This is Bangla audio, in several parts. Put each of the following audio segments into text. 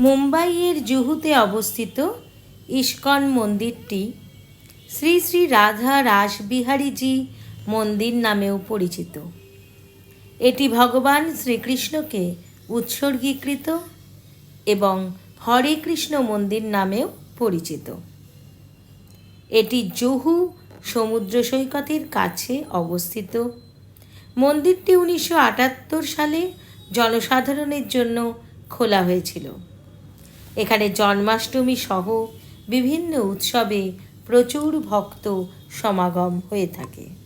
মুম্বাইয়ের জুহুতে অবস্থিত ইস্কন মন্দিরটি শ্রী শ্রী রাধা রাসবিহারীজি মন্দির নামেও পরিচিত। এটি ভগবান শ্রীকৃষ্ণকে উৎসর্গীকৃত এবং হরে কৃষ্ণ মন্দির নামেও পরিচিত। এটি জুহু সমুদ্র সৈকতের কাছে অবস্থিত। মন্দিরটি উনিশশো আটাত্তর সালে জনসাধারণের জন্য খোলা হয়েছিল। এখানে জন্মাষ্টমী সহ বিভিন্ন উৎসবে প্রচুর ভক্ত সমাগম হয়ে থাকে।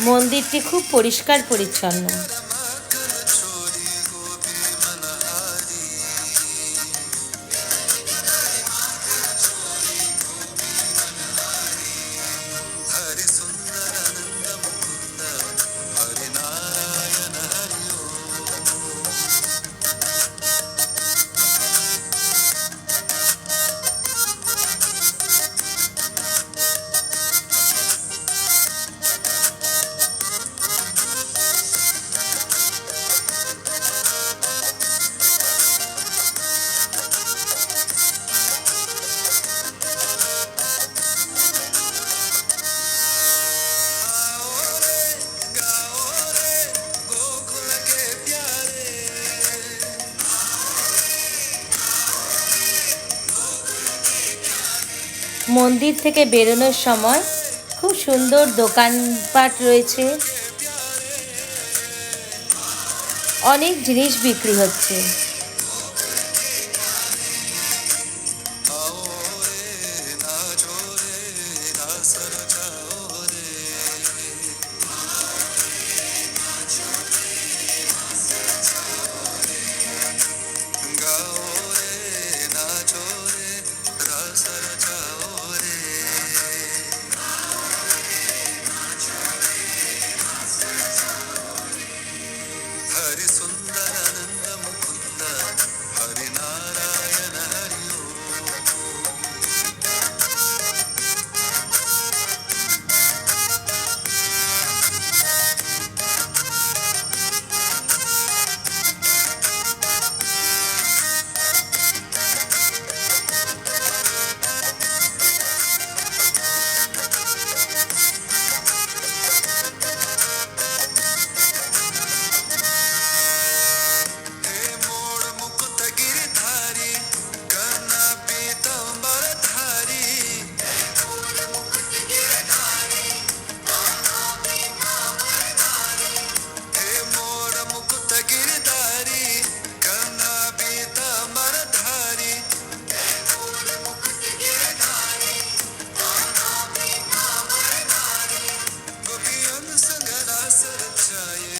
মন্দিরটি খুব পরিষ্কার পরিচ্ছন্ন। মন্দির থেকে বেরোনোর সময় খুব সুন্দর দোকানপাট রয়েছে। অনেক জিনিস বিক্রি হচ্ছে।